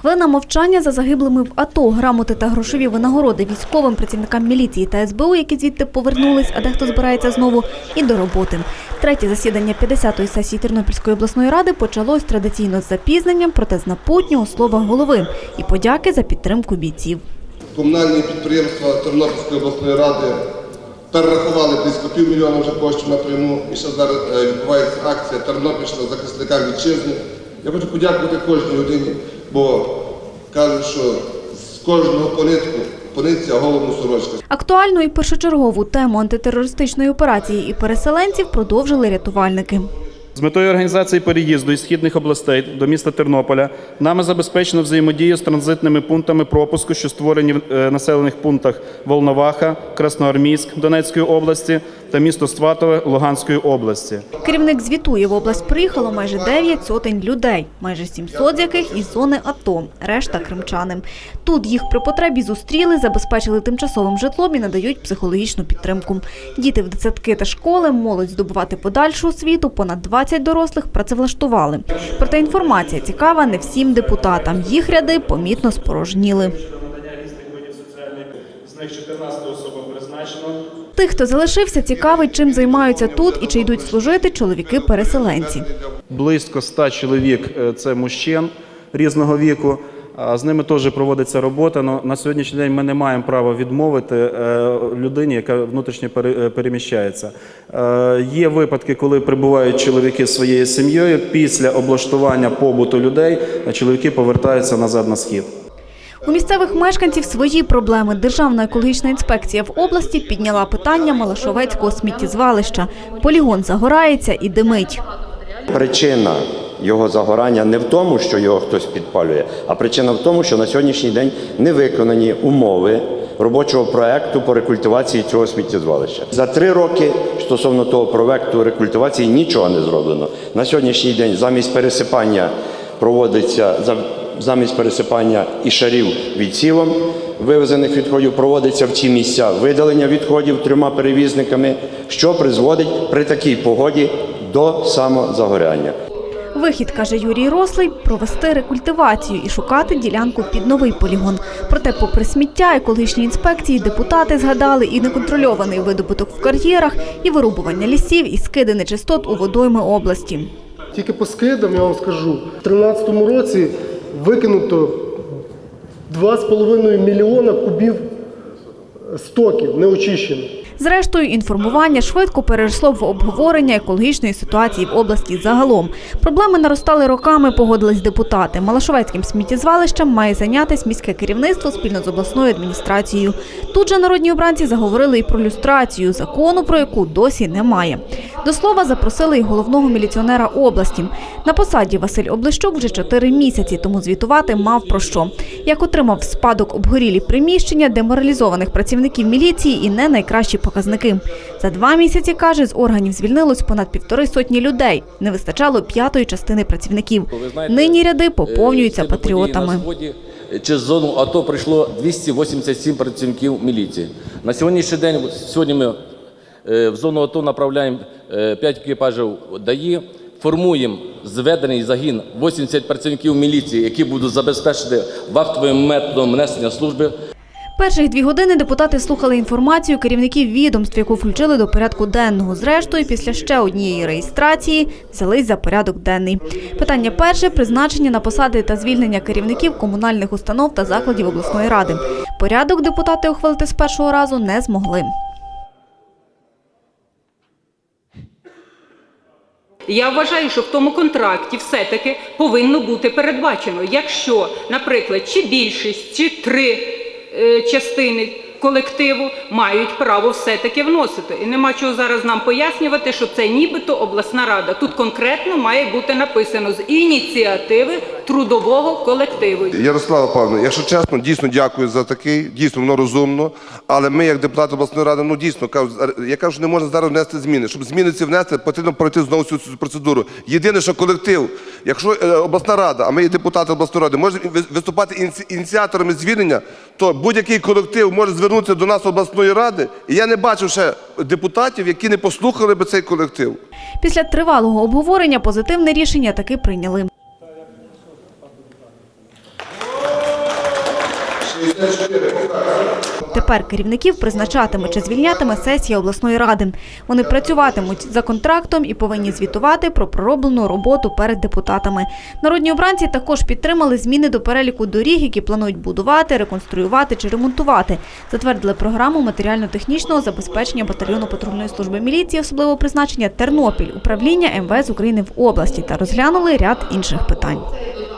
Хвилина мовчання за загиблими в АТО, грамоти та грошові винагороди військовим працівникам міліції та СБУ, які звідти повернулись, а дехто збирається знову, і до роботи. Третє засідання 50-ї сесії Тернопільської обласної ради почалось традиційно з запізненням, проте з напутнього слова голови і подяки за підтримку бійців. Комунальні підприємства Тернопільської обласної ради перерахували близько півмільйона вже коштів напряму. І ще зараз е, відбувається акція Тернопільщина захисникам вітчизни. Я хочу подякувати кожній людині, бо кажуть, що з кожного понитку пониться головну сорочка. Актуальну і першочергову тему антитерористичної операції і переселенців продовжили рятувальники. З метою організації переїзду із східних областей до міста Тернополя нами забезпечено взаємодію з транзитними пунктами пропуску, що створені в е, населених пунктах Волноваха, Красноармійськ Донецької області та місто Сватове Луганської області. Керівник звітує, в область приїхало майже 9 сотень людей, майже 700 з яких із зони АТО, решта кримчани. Тут їх при потребі зустріли, забезпечили тимчасовим житлом і надають психологічну підтримку. Діти в дитсадки та школи, молодь здобувати подальшу освіту, понад 20 дорослих працевлаштували. Проте інформація цікава не всім депутатам. Їх ряди помітно спорожніли. Надання різних видів соціальних з них 14 особам призначено. Тих, хто залишився, цікавить, чим займаються тут і чи йдуть служити чоловіки-переселенці. Близько 100 чоловік е, це мужчин різного віку. З ними теж проводиться робота. Но на сьогоднішній день ми не маємо права відмовити е, людині, яка внутрішньо е, переміщається. Є випадки, коли прибувають чоловіки з своєю сім'єю. Після облаштування побуту людей чоловіки повертаються назад на схід. У місцевих мешканців свої проблеми. Державна екологічна інспекція в області підняла питання Малашовецького сміттєзвалища. Полігон загорається і димить. Причина його загорання не в тому, що його хтось підпалює, а причина в тому, що на сьогоднішній день не виконані умови робочого проекту по рекультивації цього сміттєзвалища. За три роки стосовно того проекту рекультивації нічого не зроблено. На сьогоднішній день замість пересипання проводиться замість пересипання і шарів відсівом вивезених відходів проводиться в ці місця видалення відходів трьома перевізниками, що призводить при такій погоді до самозагоряння. Вихід, каже Юрій Рослий, провести рекультивацію і шукати ділянку під новий полігон. Проте, попри сміття, екологічні інспекції, депутати згадали і неконтрольований видобуток в кар'єрах, і вирубування лісів, і скиди нечистот у водойми області. Тільки по скидам я вам скажу, в 2013 році викинуто 2,5 мільйона кубів стоків неочищених. Зрештою, інформування швидко перейшло в обговорення екологічної ситуації в області загалом. Проблеми наростали роками, погодились депутати. Малашовецьким сміттєзвалищем має зайнятися міське керівництво спільно з обласною адміністрацією. Тут же народні обранці заговорили і про люстрацію, закону про яку досі немає. До слова, запросили і головного міліціонера області. На посаді Василь Облищук вже чотири місяці, тому звітувати мав про що. Як отримав в спадок обгорілі приміщення, деморалізованих працівників міліції і не найкращі показники. За два місяці, каже, з органів звільнилось понад півтори сотні людей. Не вистачало п'ятої частини працівників. Нині ряди поповнюються е, події патріотами. Через зону АТО прийшло 287 працівників міліції. На сьогоднішній день, сьогодні ми в зону АТО направляємо 5 екіпажів ДАІ, формуємо зведений загін 80 працівників міліції, які будуть забезпечити вахтовим методом несення служби. Перших дві години депутати слухали інформацію керівників відомств, яку включили до порядку денного. Зрештою, після ще однієї реєстрації взялись за порядок денний. Питання перше призначення на посади та звільнення керівників комунальних установ та закладів обласної ради. Порядок депутати ухвалити з першого разу не змогли. Я вважаю, що в тому контракті все-таки повинно бути передбачено, якщо, наприклад, чи більшість, чи три е, частини колективу мають право все-таки вносити. І нема чого зараз нам пояснювати, що це нібито обласна рада. Тут конкретно має бути написано з ініціативи трудового колективу. Ярослава Павловна, якщо чесно, дійсно дякую за такий, дійсно воно розумно. Але ми, як депутати обласної ради, ну дійсно кажу, я кажу, що не можна зараз внести зміни. Щоб зміни ці внести, потрібно пройти знову цю, цю процедуру. Єдине, що колектив, якщо е, обласна рада, а ми є депутати обласної ради, може виступати ініціаторами звільнення, то будь-який колектив може звернутися до нас обласної ради. І я не бачив ще депутатів, які не послухали би цей колектив. Після тривалого обговорення позитивне рішення таки прийняли. Тепер керівників призначатиме чи звільнятиме сесія обласної ради. Вони працюватимуть за контрактом і повинні звітувати про пророблену роботу перед депутатами. Народні обранці також підтримали зміни до переліку доріг, які планують будувати, реконструювати чи ремонтувати. Затвердили програму матеріально-технічного забезпечення батальйону патрульної служби міліції особливого призначення Тернопіль, управління МВС України в області та розглянули ряд інших питань.